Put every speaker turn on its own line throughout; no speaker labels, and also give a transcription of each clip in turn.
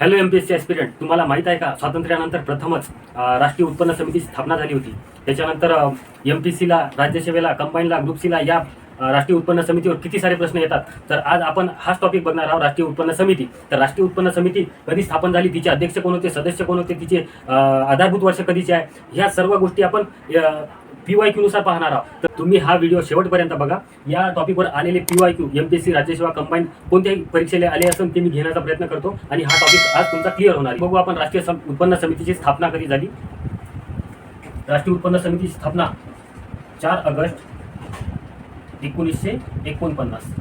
Hello M P S C aspirant तुम्हाला माहीत आहे का? स्वातंत्र्यानंतर प्रथमच राष्ट्रीय उत्पन्न समितीची स्थापना झाली होती. त्याच्यानंतर एम पी सीला राज्यसेवेला कंबाईनला ग्रुप सीला या राष्ट्रीय उत्पन्न समितीवर किती सारे प्रश्न येतात? तर आज आपण हाच टॉपिक बघणार आहोत राष्ट्रीय उत्पन्न समिती. तर राष्ट्रीय उत्पन्न समिती कधी स्थापन झाली? तिचे अध्यक्ष कोण होते? सदस्य कोण होते? तिचे आधारभूत वर्ष कधीचे आहे? ह्या सर्व गोष्टी आपण पी वाय क्यूनुसार पाहणार आहोत. तर तुम्ही हा व्हिडिओ शेवटपर्यंत बघा. या टॉपिकवर आलेले P Y Q M P S C राज्यसेवा combine कोणत्याही परीक्षेला आले असून ते मी घेण्याचा प्रयत्न करतो. आणि हा टॉपिक आज तुमचा क्लिअर होणार आहे. बघू आपण राष्ट्रीय सम- उत्पन्न समितीची स्थापना कधी झाली? राष्ट्रीय उत्पन्न समितीची स्थापना चार ऑगस्ट एकोणीसशे एकोणपन्नास.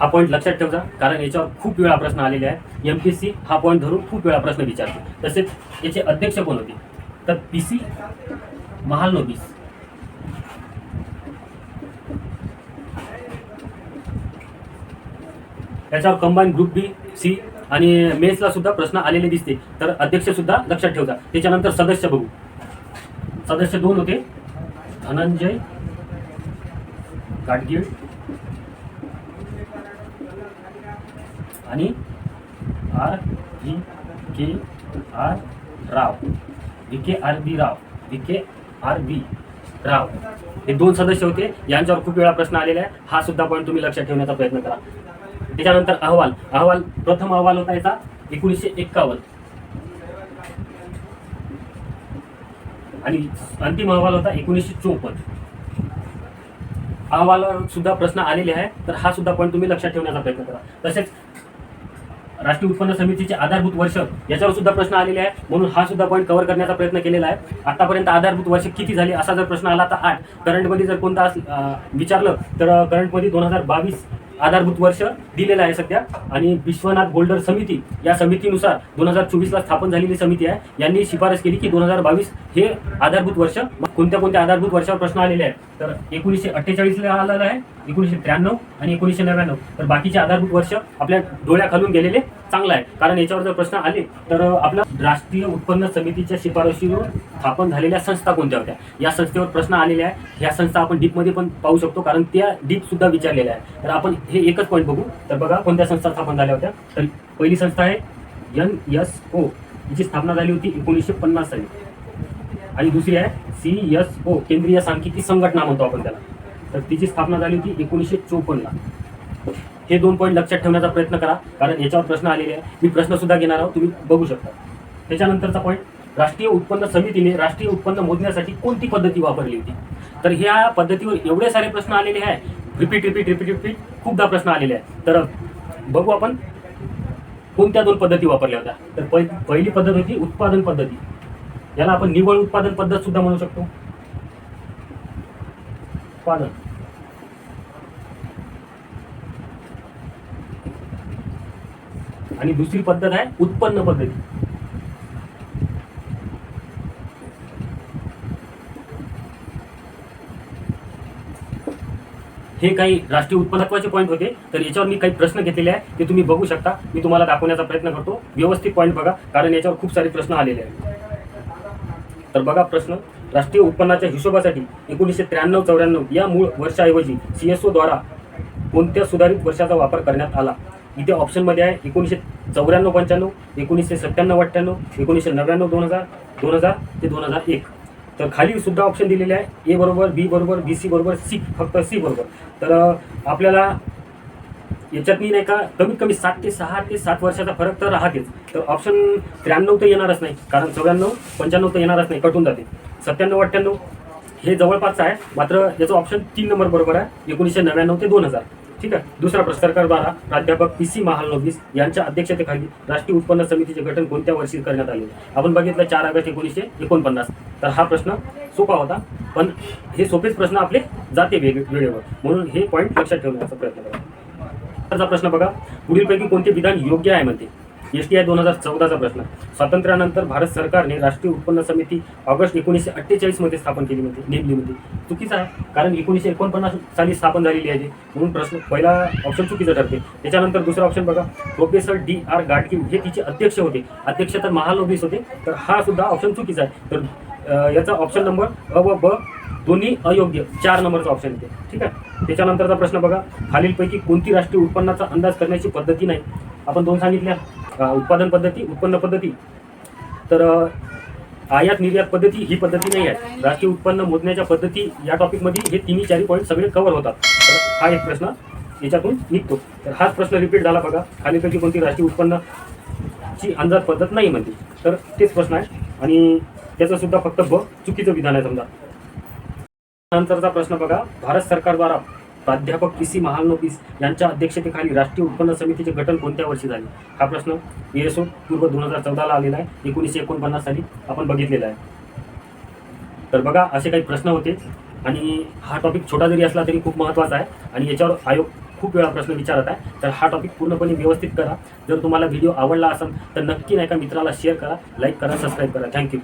हा पॉईंट लक्षात ठेवजा कारण याच्यावर खूप वेळा प्रश्न आलेले आहे एम पी सी हा पॉईंट धरून खूप वेळा प्रश्न विचारतो. तसेच याचे अध्यक्ष कोण होते? तर पी सी महालनोबीस याच्यावर कंबाईन ग्रुप बी सी आणि मेन्सला सुद्धा प्रश्न आलेले दिसते. तर अध्यक्ष सुद्धा लक्षात ठेवता त्याच्यानंतर सदस्य बघू. सदस्य दोन होते. धनंजय गाडगीळ आणि R V K R Rao. V K R B Rao. V K R B Rao. हे दोन सदस्य होते. यांच्यावर खूप वेळा प्रश्न आलेला आहे हा सुद्धा पॉईंट तुम्ही लक्षात ठेवण्याचा प्रयत्न करा. त्याच्यानंतर अहवाल. अहवाल प्रथम अहवाल होता याचा एकोणीसशे एक्कावन्न. आणि अंतिम अहवाल होता एकोणीसशे चोपन्न. अहवालावर सुद्धा प्रश्न आलेले आहे तर हा सुद्धा पॉईंट तुम्ही लक्षात ठेवण्याचा प्रयत्न करा. तसेच राष्ट्रीय उत्पन्न समितीचे आधारभूत वर्ष याच्यावर सुद्धा प्रश्न आलेले आहे म्हणून हा सुद्धा पॉईंट कव्हर करण्याचा प्रयत्न केलेला आहे. आतापर्यंत आधारभूत वर्ष किती झाले असा जर प्रश्न आला तर आठ. करंटमध्ये जर कोणता विचारलं तर करंटमध्ये दोन हजार बावीस आधारभूत वर्ष दिलेलं आहे सध्या. आणि विश्वनाथ गोल्डर समिती या समितीनुसार दोन हजार चोवीसला स्थापन झालेली समिती आहे. यांनी शिफारस केली की दोन हजार बावीस हे आधारभूत वर्ष मग कोणत्या कोणत्या आधारभूत वर्षावर प्रश्न आलेले आहेत. तर एकोणीसशे अठ्ठेचाळीसला आलेला आहे एकोणीसशे त्र्याण्णव आणि एकोणीसशे नव्याण्णव. तर बाकीचे आधारभूत वर्ष आपल्या डोळ्याखालून गेलेले चांगलं आहे. कारण याच्यावर जर प्रश्न आले तर आपलं राष्ट्रीय उत्पन्न समितीच्या शिफारशीवर स्थापन झालेल्या संस्था कोणत्या होत्या? या संस्थेवर प्रश्न आलेले आहे ह्या संस्था आपण डीपमध्ये पण पाहू शकतो कारण त्या डीप सुद्धा विचारलेल्या आहे तर आपण हे एकच पॉईंट बघू. तर बघा कोणत्या संस्था स्थापन झाल्या होत्या? तर पहिली संस्था आहे एन एस ओ हिची स्थापना झाली होती एकोणीसशे पन्नास साली. आणि दुसरी आहे सी एस ओ केंद्रीय सांख्यिकी संघटना म्हणतो आपण त्याला. तर तिची स्थापना झाली होती एकोणीसशे चोपन्नला हे दोन पॉईंट लक्षात ठेवण्याचा प्रयत्न करा. कारण याच्यावर प्रश्न आलेले आहे मी प्रश्न सुद्धा घेणार आहोत. तुम्ही बघू शकता. त्याच्यानंतरचा पॉईंट राष्ट्रीय उत्पन्न समितीने राष्ट्रीय उत्पन्न मोजण्यासाठी कोणती पद्धती वापरली होती? तर ह्या पद्धतीवर एवढे सारे प्रश्न आलेले आहे रिपीट रिपीट रिपीट रिपीट खूपदा प्रश्न आलेले आहे तर बघू आपण कोणत्या दोन पद्धती वापरल्या होत्या. तर पै पहिली पद्धत होती उत्पादन पद्धती. याला आपण निव्वळ उत्पादन पद्धत सुद्धा म्हणू शकतो. उत्पादन. आणि दुसरी पद्धत आहे उत्पन्न पद्धती. हे काही राष्ट्रीय उत्पन्नात्वाचे पॉईंट होते. तर याच्यावर मी काही प्रश्न घेतलेले आहे ते तुम्ही बघू शकता. मी तुम्हाला दाखवण्याचा प्रयत्न करतो. व्यवस्थित पॉईंट बघा. कारण याच्यावर खूप सारे प्रश्न आलेले आहेत. तर बघा प्रश्न. राष्ट्रीय उत्पन्नाच्या हिशोबासाठी एकोणीसशे त्र्याण्णव चौऱ्याण्णव या मूळ वर्षाऐवजी सी एस ओ द्वारा कोणत्या सुधारित वर्षाचा वापर करण्यात आला? इथे ऑप्शनमध्ये आहे एकोणीसशे चौऱ्याण्णव पंच्याण्णव एकोणीसशे सत्त्याण्णव अठ्ठ्याण्णव एकोणीसशे नव्याण्णव दोन हजार दोन हजार ते दोन हजार एक. तर खाली सुद्धा ऑप्शन दिलेले आहे. ए बरोबर बी बरोबर बी सी बरोबर सी फक्त सी बरोबर. तर आपल्याला याच्यातनी नाही का कमीत कमी सात ते सहा ते सात वर्षाचा फरक तर राहतेच. तर ऑप्शन त्र्याण्णव तर येणारच नाही कारण चौऱ्याण्णव पंच्याण्णव तर येणारच नाही कटून जाते. सत्त्याण्णव अठ्ठ्याण्णव हे जवळपासचं आहे. मात्र याचं ऑप्शन तीन नंबर बरोबर आहे. एकोणीसशे नव्याण्णव ते दोन हजार. ठीक आहे. दुसरा प्रश्न सरकारद्वारा प्राध्यापक पी सी महालनोबिस यांच्या अध्यक्षतेखाली राष्ट्रीय उत्पन्न समितीचे गठन कोणत्या वर्षी करण्यात आले आपण बघितलं चार ऑगस्ट एकोणीसशे एकोणपन्नास. तर हा प्रश्न सोपा होता पण हे सोपेच प्रश्न आपले जाते वेग वेळेवर. म्हणून हे पॉईंट लक्षात ठेवण्याचा प्रयत्न करा. प्रश्न बघा. पुढीलपैकी कोणते विधान योग्य आहे म्हणते? एस टी आय दोन हजार चौदाचा प्रश्न. स्वातंत्र्यानंतर भारत सरकारने राष्ट्रीय उत्पन्न समिती ऑगस्ट एकोणीसशे अठ्ठेचाळीसमध्ये स्थापन केली होती नेमली होती. चुकीचं आहे कारण एकोणीसशे एकोणपन्नास साली स्थापन झालेली आहे म्हणून प्रश्न पहिला ऑप्शन चुकीचं ठरते. त्याच्यानंतर दुसरा ऑप्शन बघा. प्रोफेसर डी आर गाडकी हे तिचे अध्यक्ष होते. अध्यक्ष तर महालोबीस होते तर हा सुद्धा ऑप्शन चुकीचा आहे. तर याचा ऑप्शन नंबर अ व ब दोन्ही अयोग्य चार नंबरचा ऑप्शन येते. ठीक आहे? त्याच्यानंतरचा प्रश्न बघा. खालीलपैकी कोणती राष्ट्रीय उत्पन्नाचा अंदाज करण्याची पद्धती नाही. आपण दोन सांगितल्या. उत्पादन पद्धती उत्पन्न पद्धती. तर आयात निर्यात पद्धती ही पद्धती नाही आहे. राष्ट्रीय उत्पन्न मोजण्याच्या पद्धती या टॉपिकमध्ये हे तिन्ही चारही पॉईंट सगळे कव्हर होतात. तर हा एक प्रश्न याच्यातून निघतो. तर हाच प्रश्न रिपीट झाला बघा. खालीपैकी कोणती राष्ट्रीय उत्पन्नची अंदाज पद्धत नाही म्हणते. तर तेच प्रश्न आहे. आणि त्याचं सुद्धा फक्त ब चुकीचं विधान आहे समजा. नंतरचा प्रश्न बघा. भारत सरकारद्वारा प्राध्यापक पी सी महालनोबिस यांच्या अध्यक्षतेखाली राष्ट्रीय उत्पन्न समितीचे गठन कोणत्या वर्षी झाले? हा प्रश्न एसओ पूर्व दोन हजार चौदाला आलेला आहे. एकोणीसशे एकोणपन्नास साली आपण बघितलेला आहे. तर बघा असे काही प्रश्न होते. आणि हा टॉपिक छोटा जरी असला तरी खूप महत्त्वाचा आहे. आणि याच्यावर आयोग खूप वेळा प्रश्न विचारत आहे. तर हा टॉपिक पूर्णपणे व्यवस्थित करा. जर तुम्हाला व्हिडिओ आवडला असेल तर नक्की नाही का मित्राला शेअर करा लाईक करा सबस्क्राईब करा. थँक्यू